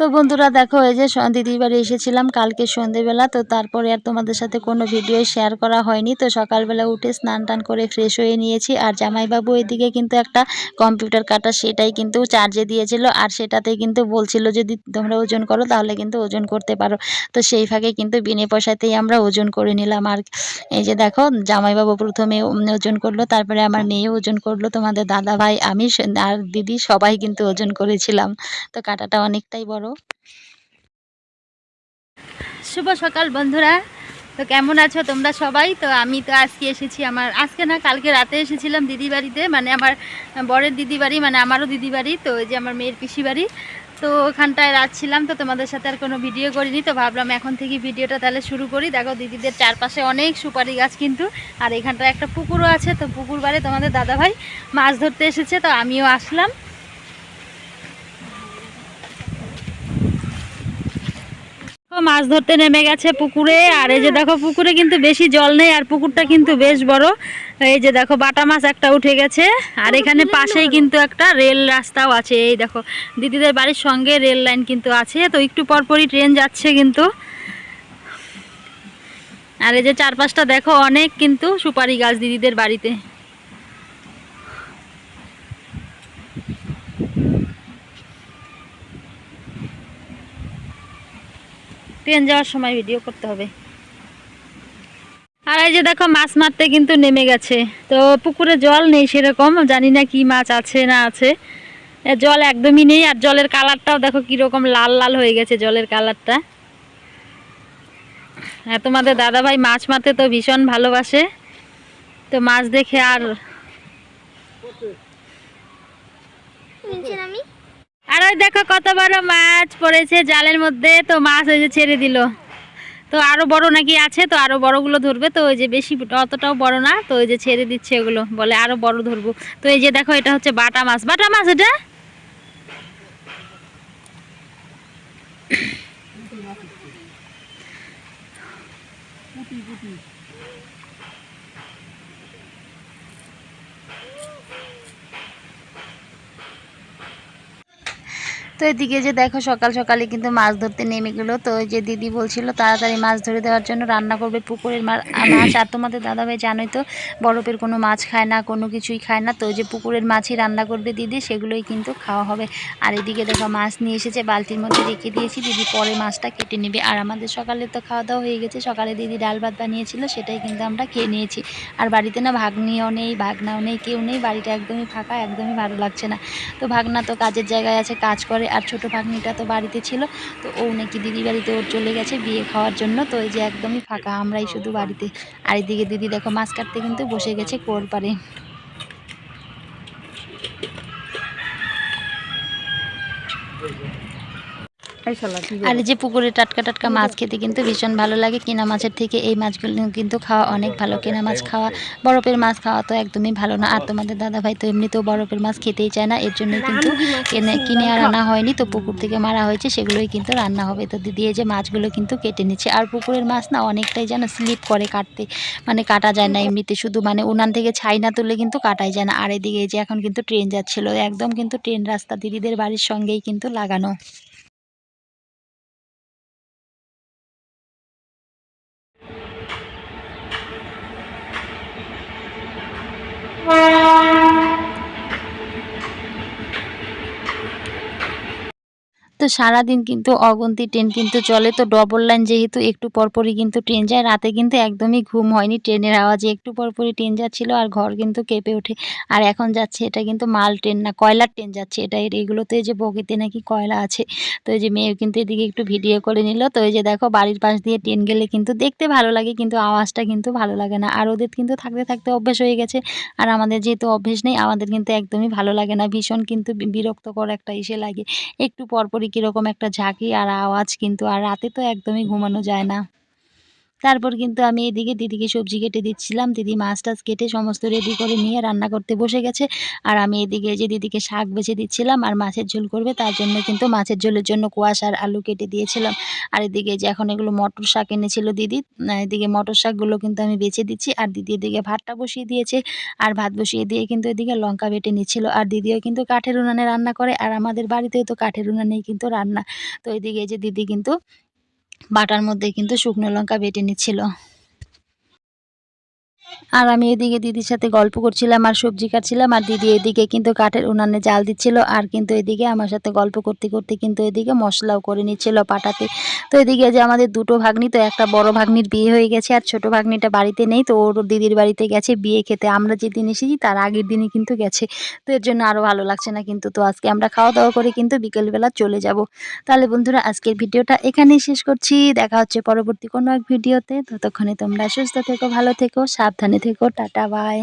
তো বন্ধুরা দেখো, এই যে বাড়ি এসেছিলাম কালকে সন্ধেবেলা, তো তারপরে আর তোমাদের সাথে কোনো ভিডিও শেয়ার করা হয়নি। তো সকালবেলা উঠে স্নান টান করে ফ্রেশ হয়ে নিয়েছি। আর জামাইবাবু এদিকে কিন্তু একটা কম্পিউটার কাটা, সেটাই কিন্তু চার্জে দিয়েছিল। আর সেটাতে কিন্তু বলছিল যদি তোমরা ওজন করো, তাহলে কিন্তু ওজন করতে পারো। তো সেই ফাঁকে কিন্তু বিনে পয়সাতেই আমরা ওজন করে নিলাম। আর এই যে দেখো, জামাইবাবু প্রথমে ওজন করল, তারপরে আমার মেয়ে ওজন করল, তোমাদের দাদা ভাই আমি আর দিদি সবাই কিন্তু ওজন করেছিলাম। তো কাটাটা অনেকটাই বড়। শুভ সকাল বন্ধুরা। তো কেমন আছো তোমরা সবাই? তো আমি তো আজকে এসেছি আমার, আজকে না কালকে রাতে এসেছিলাম দিদি বাড়িতে মানে আমার বরের দিদি বাড়ি মানে আমারও দিদি বাড়ি, তো এই যে আমার মেয়ের পিসি বাড়ি। তো ওখানটায় রাত ছিলাম তো তোমাদের সাথে আর কোনো ভিডিও করিনি, তো ভাবলাম এখন থেকে ভিডিওটা তাহলে শুরু করি। দেখো দিদিদের চারপাশে অনেক সুপারি গাছ কিন্তু, আর এখানটায় একটা পুকুরও আছে, তো পুকুর বাড়ে তোমাদের দাদাভাই মাছ ধরতে এসেছে, তো আমিও আসলাম। মাছ ধরতে নেমে গেছে পুকুরে, আর এই যে দেখো পুকুরে কিন্তু বেশি জল নেই, আর পুকুরটা কিন্তু বেশ বড়। এই যে দেখো বাটা মাছ একটা উঠে গেছে, আর এখানে পাশেই কিন্তু একটা রেল রাস্তাও আছে। এই দেখো, দিদিদের বাড়ির সঙ্গে রেল লাইন কিন্তু আছে, তো একটু পরপরই ট্রেন যাচ্ছে কিন্তু। আর এই যে চারপাশটা দেখো, অনেক কিন্তু সুপারি গাছ দিদিদের বাড়িতে। ট্রেন যাওয়ার সময় ভিডিও করতে হবে। আর এই যে দেখো, মাছ মারতে কিন্তু নেমে গেছে। তো পুকুরে জল নেই সেরকম, জানি না কি মাছ আছে না আছে। জল একদমই নেই, আর জলের কালারটাও দেখো কীরকম লাল লাল হয়ে গেছে জলের কালারটা। হ্যাঁ তোমাদের দাদাভাই মাছ মারতে তো ভীষণ ভালোবাসে। তো মাছ দেখে আর আর ওই দেখো কত বড় মাছ পড়েছে জালের মধ্যে। তো মাছ ওই যে ছেড়ে দিল। তো আরও বড় নাকি আছে, তো আরও বড়গুলো ধরবে। তো ওই যে বেশি অতটাও বড় না, তো ওই যে ছেড়ে দিচ্ছে ওগুলো। বলে আরও বড় ধরবো। তো এই যে দেখো, এটা হচ্ছে বাটা মাছ। বাটা মাছ এটা? তো এদিকে যে দেখো সকাল সকালে কিন্তু মাছ ধরতে নেমে গেলো। তো ওই যে দিদি বলছিল তাড়াতাড়ি মাছ ধরে দেওয়ার জন্য রান্না করবে পুকুরের মাছ। আর তোমাদের দাদাভাই জানোই তো বরফের কোনো মাছ খায় না কোনো কিছুই খায় না। তো যে পুকুরের মাছই রান্না করবে দিদি সেগুলোই কিন্তু খাওয়া হবে। আর এদিকে দেখো মাছ নিয়ে এসেছে বালতির মধ্যে রেখে দিয়েছি। দিদি পরে মাছটা কেটে নেবে। আর আমাদের সকালে তো খাওয়া দাওয়া হয়ে গেছে। সকালে দিদি ডাল ভাত বানিয়েছিল সেটাই কিন্তু আমরা খেয়ে নিয়েছি। আর বাড়িতে না ভাগ্নিও নেই ভাগনাও নেই কেউ নেই। বাড়িটা একদমই ফাঁকা একদমই ভালো লাগছে না। তো ভাগনা তো কাজের জায়গায় আছে কাজ করে। আর ছোট ভাগ্নিটা তো বাড়িতে ছিল তো ও নাকি দিদি বাড়িতে ওর চলে গেছে বিয়ে খাওয়ার জন্য তো এই যে একদমই ফাঁকা আমরাই শুধু বাড়িতে। আর এদিকে দিদি দেখো মাছ কাটতে কিন্তু বসে গেছে কোর পারে আর এই যে পুকুরে টাটকা টাটকা মাছ খেতে কিন্তু ভীষণ ভালো লাগে। কেনা মাছের থেকে এই মাছগুলো কিন্তু খাওয়া অনেক ভালো। কেনা মাছ খাওয়া বরফের মাছ খাওয়া তো একদমই ভালো না। আর তোমাদের দাদাভাই তো এমনিতেও বরফের মাছ খেতেই চায় না। এর জন্য কিন্তু কিনে কিনে আর আনা হয়নি। তো পুকুর থেকে মারা হয়েছে সেগুলোই কিন্তু রান্না হবে। তো দিদি এই যে মাছগুলো কিন্তু কেটে নিচ্ছে। আর পুকুরের মাছ না অনেকটাই যেন স্লিপ করে কাটতে। মানে কাটা যায় না এমনিতে। শুধু মানে উনান থেকে ছাই না তুললে কিন্তু কাটাই যায় না। আর এদিকে এই যে এখন কিন্তু ট্রেন যাচ্ছিল। একদম কিন্তু ট্রেন রাস্তা দিদিদের বাড়ির সঙ্গেই কিন্তু লাগানো। তো সারাদিন কিন্তু অগন্তি ট্রেন কিন্তু চলে। তো ডবল লাইন যেহেতু একটু পরপরই কিন্তু ট্রেন যায়। রাতে কিন্তু একদমই ঘুম হয়নি ট্রেনের আওয়াজে। একটু পরপরই ট্রেন যাচ্ছিল আর ঘর কিন্তু কেঁপে ওঠে। আর এখন যাচ্ছে এটা কিন্তু মাল ট্রেন না, কয়লার ট্রেন যাচ্ছে। এটা এর- এগুলোতে যে বগিতে নাকি কয়লা আছে। তো এই যে মেয়ে কিন্তু এদিকে একটু ভিডিও করে নিল। তো এই যে দেখো বাড়ির পাশ দিয়ে ট্রেন গেলে কিন্তু দেখতে ভালো লাগে, কিন্তু আওয়াজটা কিন্তু ভালো লাগে না। আর ওদের কিন্তু থাকতে থাকতে অভ্যেস হয়ে গেছে। আর আমাদের যেহেতু অভ্যেস নেই, আমাদের কিন্তু একদমই ভালো লাগে না। ভীষণ কিন্তু বিরক্তকর একটা ইসে লাগে। একটু পরপরই কীরকম একটা ঝাঁকি আর আওয়াজ কিন্তু আর রাতে তো একদমই ঘুমানো যায় না। তারপর কিন্তু আমি এদিকে দিদিকে সবজি কেটে দিচ্ছিলাম। দিদি মাছ টাছ কেটে সমস্ত রেডি করে নিয়ে রান্না করতে বসে গেছে। আর আমি এদিকে যে দিদিকে শাক বেছে দিচ্ছিলাম আর মাছের ঝোল করবে, তার জন্য কিন্তু মাছের ঝোলের জন্য কুয়াশ আর আলু কেটে দিয়েছিলাম। আর এদিকে যে এখন এগুলো মটর শাক এনেছিল দিদি এদিকে মটর শাকগুলো কিন্তু আমি বেছে দিচ্ছি। আর দিদি এদিকে ভাতটা বসিয়ে দিয়েছে। আর ভাত বসিয়ে দিয়ে কিন্তু এদিকে লঙ্কা বেটে নিচ্ছিল। আর দিদিও কিন্তু কাঠের উনানে রান্না করে। আর আমাদের বাড়িতেও তো কাঠের উনানেই কিন্তু রান্না। তো এদিকে যে দিদি কিন্তু বাটার মধ্যে কিন্তু শুকনো লঙ্কা বেটে নিচ্ছিল। আর আমি এদিকে দিদির সাথে গল্প করছিলাম আর সবজি কাটছিলাম আর দিদি এদিকে কিন্তু কাঠের উনানে জাল দিচ্ছিল আর কিন্তু এদিকে আমার সাথে গল্প করতে করতে কিন্তু এদিকে মশলাও করে নিচ্ছিল পাটাতে। তো এদিকে যে আমাদের দুটো ভাগ্নি, তো একটা বড় ভাগ্নির বিয়ে হয়ে গেছে আর ছোট ভাগ্নিটা বাড়িতে নেই, তো ওর দিদির বাড়িতে গেছে বিয়ে খেতে। আমরা যেদিন এসেছি তার আগের দিনই কিন্তু গেছে। তো এর জন্য আরও ভালো লাগছে না কিন্তু। তো আজকে আমরা খাওয়া দাওয়া করে কিন্তু বিকেলবেলা চলে যাব। তাহলে বন্ধুরা, আজকের ভিডিওটা এখানেই শেষ করছি। দেখা হচ্ছে পরবর্তী কোনো এক ভিডিওতে। ততক্ষণে তোমরা সুস্থ থেকো, ভালো থেকো সাবধানে থেকো টাটা বাই।